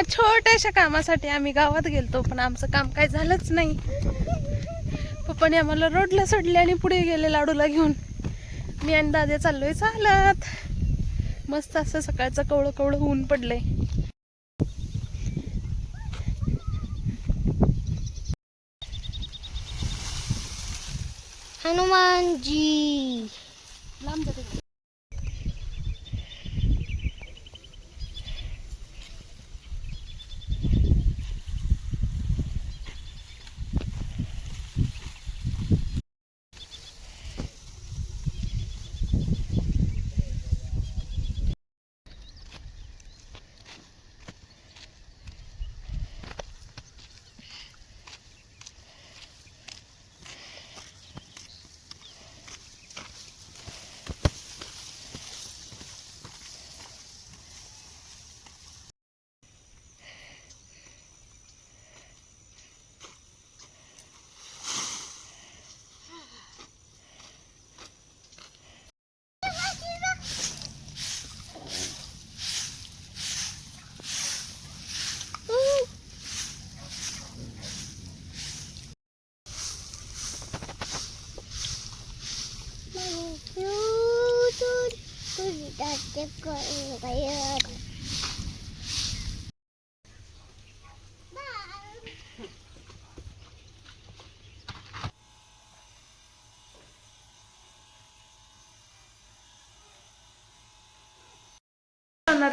या छोट्याशा कामासाठी आम्ही गावात गेलतो पण आमचं काम काय झालंच नाही. पप्पाने आम्हाला रोडला सोडले आणि पुढे गेले लाडूला घेऊन. मी आणि दादा चाललोय चालत. मस्त असं सकाळचं कवळं कवळं ऊन पडलंय. हनुमानजी. लांब जाते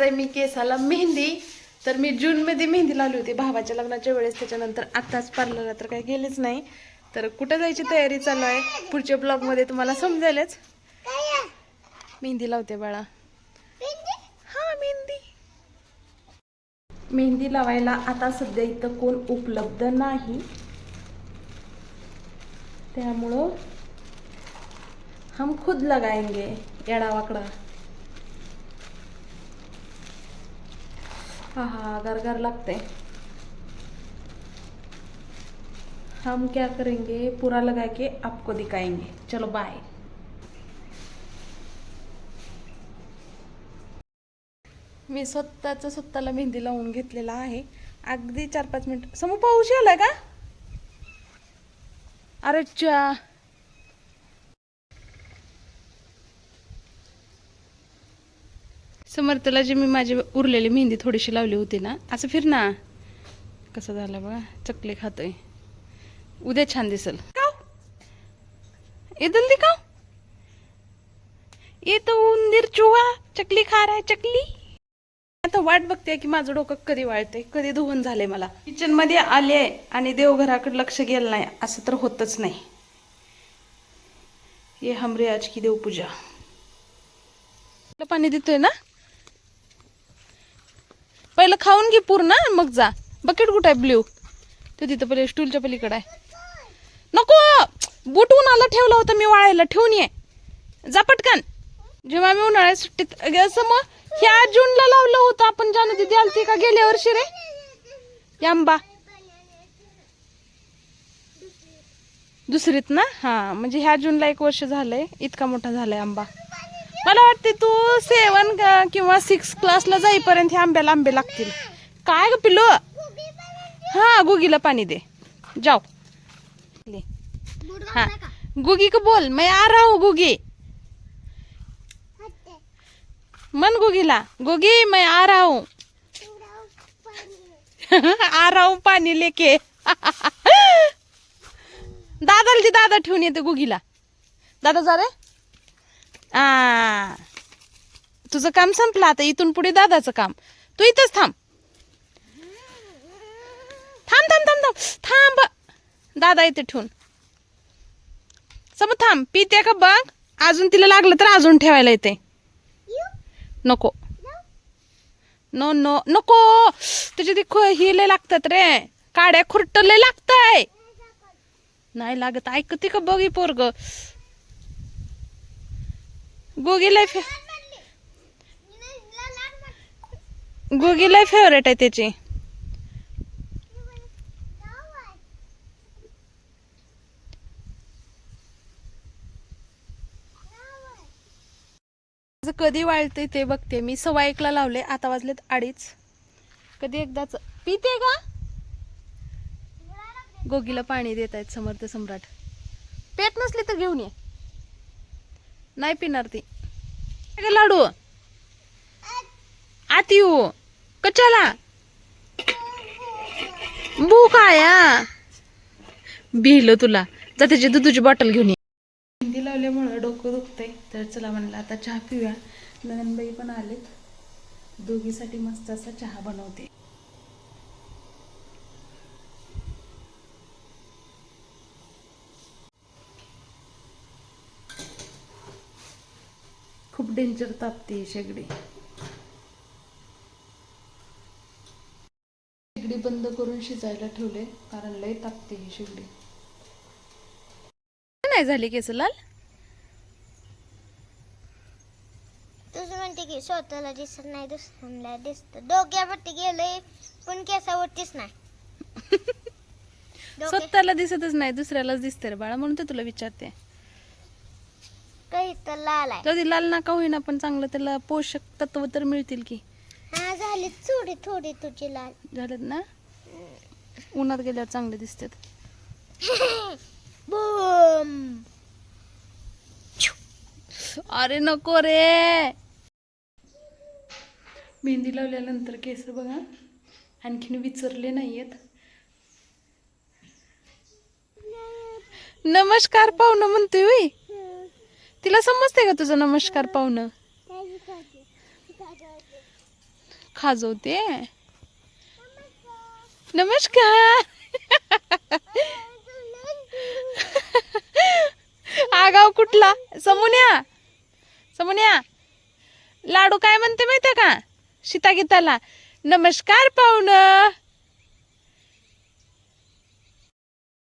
आहे मी केसाला मेहंदी. तर मी जूनमध्ये मेहंदी लावली होती भावाच्या लग्नाच्या वेळेस. त्याच्यानंतर आत्ताच पार्लरला तर काही गेलेच नाही. तर कुठं जायची तयारी चालू आहे? पुढच्या ब्लॉगमध्ये तुम्हाला समजेलच मेहंदी लावते बाळा हा मेहंदी मेहंदी लावायला आता सध्या इथं कोण उपलब्ध नाही. त्यामुळं हम खुद लगाएंगे येडावाकडा हा हा गरगर लागते. हम क्या करेंगे? पूरा लगा के आपको दिखाएंगे. चलो बाय मी स्वतःच स्वतःला मेहंदी लावून घेतलेला आहे. अगदी चार पाच मिनिट. समोर पाऊस आलाय का? अरे चा समर्थला जी मी माझी उरलेली मेहंदी थोडीशी लावली होती ना असं फिर ना. कसं झालं बघा चकली खातोय. उद्या छान दिसल. का ये जल्दी का ये तो उंदीर चुहा चकली खा रहा है चकली. आता वाट बघते की माझं डोकं कधी वाळते कधी धुवून झाले मला. किचनमध्ये आले आणि देवघराकडे लक्ष गेलं नाही असं तर होतच नाही. ये हमरे आज की देवपूजा. पाणी देतोय ना? पहिलं खाऊन घे पूर्ण मग जा. बकेट कुठं आहे ब्ल्यू तो तिथं पहिले स्टूलच्या पलीकडे आहे. नको! बूट आला ठेवला होता मी वाळायला ठेवून ये. जा पटकन. जेव्हा मी उन्हाळ्यात सुट्टीत असं मग ह्या जूनला लावलं होतं आपण जानू दिदी आलती का गेल्या वर्षी रे? आंबा. दुसरीत ना? हा म्हणजे ह्या जूनला एक वर्ष झालंय इतका मोठा झालाय आंबा. मला वाटते तू सेवन किंवा सिक्स क्लासला जाईपर्यंत हे आंब्याला आंबे लागतील. काय ग पिलो हा गुगीला पाणी दे. ले हा. गुगी को बोल? मैं आ रहा हूँ गुगी. मन गुगीला. गुगी मैं आ रहा हूँ. आ रहा हूँ पाणी लेके. दादाला ती दादा ठेवून येते गुगीला. दादा जा रे. आ. तुझं काम संपलं आता इथून पुढे दादाचं काम. तू इथंच थांब. थांब थांब थांब थांब. थांब. दादा इथे ठेवून. सम थांब. पिते का बघ? अजून तिला लागलं तर अजून ठेवायला येते. नको. नो नो नको. तुझे ती खो ही लागतात रे. काड्या खुरटले लागताय. नाही लागत. ऐकते का बघी पोरग? गोगीला फे गोगीला फेवरेट आहे त्याची माझं कधी वाळते ते बघते. मी सव्वा एकला लावले आता वाजलेत अडीच. कधी एकदाच. पिते का? गोगीला पाणी देत आहेत समर्थ सम्राट. पेट नसली तर घेऊन ये. नाही पिणार ती. लाडू. आत येऊ. कशाला? भूक आया भिलं तुला. जा त्याची दुधाची बॉटल घेऊन ये मेहंदी लावल्यामुळं डोकं दुखतंय तर चला म्हणलं आता चहा पिऊया. नंदनबाई पण आलेत. दोघीसाठी मस्त असा चहा बनवते. खूप डेंजर तापते शेगडी. शेगडी बंद करून शिजायला ठेवले कारण लय तापते ही शेगडी. नाही झाली केस लाल? तुझं म्हणते की स्वतःला दिसत नाही दुसऱ्याला दिसत. डोक्यावरती गेलंय पण केसावरतीच नाही. स्वतःला दिसतच नाही दुसऱ्यालाच दिसते रे बाळा म्हणून तर तुला विचारते. काही तर लाल आहे. कधी लाल नाका होईना पण चांगलं त्याला पोषक तत्व तर मिळतील की. हा झाली थोडी थोडी तुझी लाल. झालेत ना? उन्हात गेल्यावर चांगले दिसतात. बूम. अरे नको रे! मेहंदी लावल्यानंतर केस बघा. आणखीन विचारले नाहीयेत. नमस्कार पाहुणं म्हणतोय होय. तिला समजते का तुझं नमस्कार पाहुणं? खाजवते. नमस्कार. आगाव कुठला? समुन्या. समुन्या. लाडू काय म्हणते माहितीये का? सीता गीताला नमस्कार पाहुण.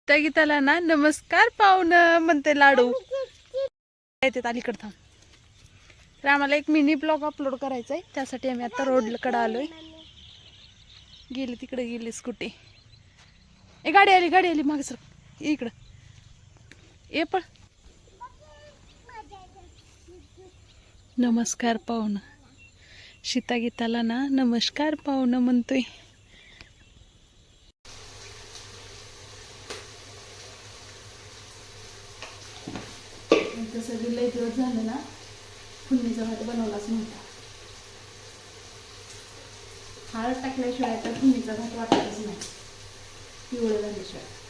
सीता गीताला ना नमस्कार पाहुण म्हणते लाडू. येते अलीकडे थांब. तर आम्हाला एक मिनी ब्लॉग अपलोड करायचा आहे त्यासाठी आम्ही आता रोडकडे आलोय. गेली तिकडे गेली स्कूटी ए गाडी आली गाडी आली मागे सर इकडं. ये पण नमस्कार पाहुणं. सीता गीताला ना नमस्कार पाहुणं म्हणतोय. तसं बी लई दिवस झालं ना फुलणीचा भात बनवलाच नव्हता. हळद टाकल्याशिवाय तर फुलणीचा भात वाटतच नाही. पिवळं झाल्याशिवाय.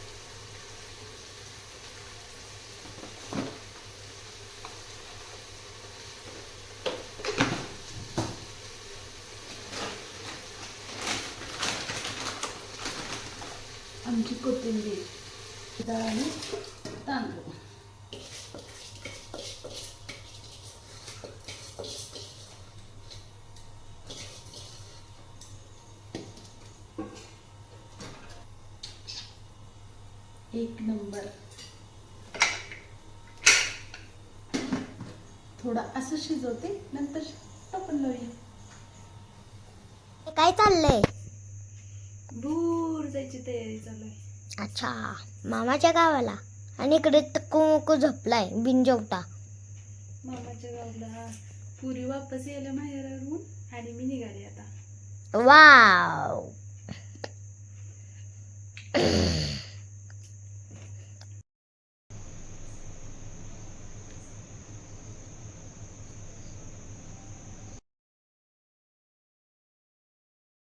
कोथिंबीर डाळ आणि तांदूळ एक नंबर थोडा असं शिजवते नंतर टोपण लावूया काय चाललंय दूर जायची तयारी चालू आहे अच्छा मामाच्या गावाला. आणि इकडे तक्कू मुकू झोपलाय बिनजवता मामाच्या गावाला पुरी वापस यायला माहेरावरून आणि मी निघाले आता. वाव.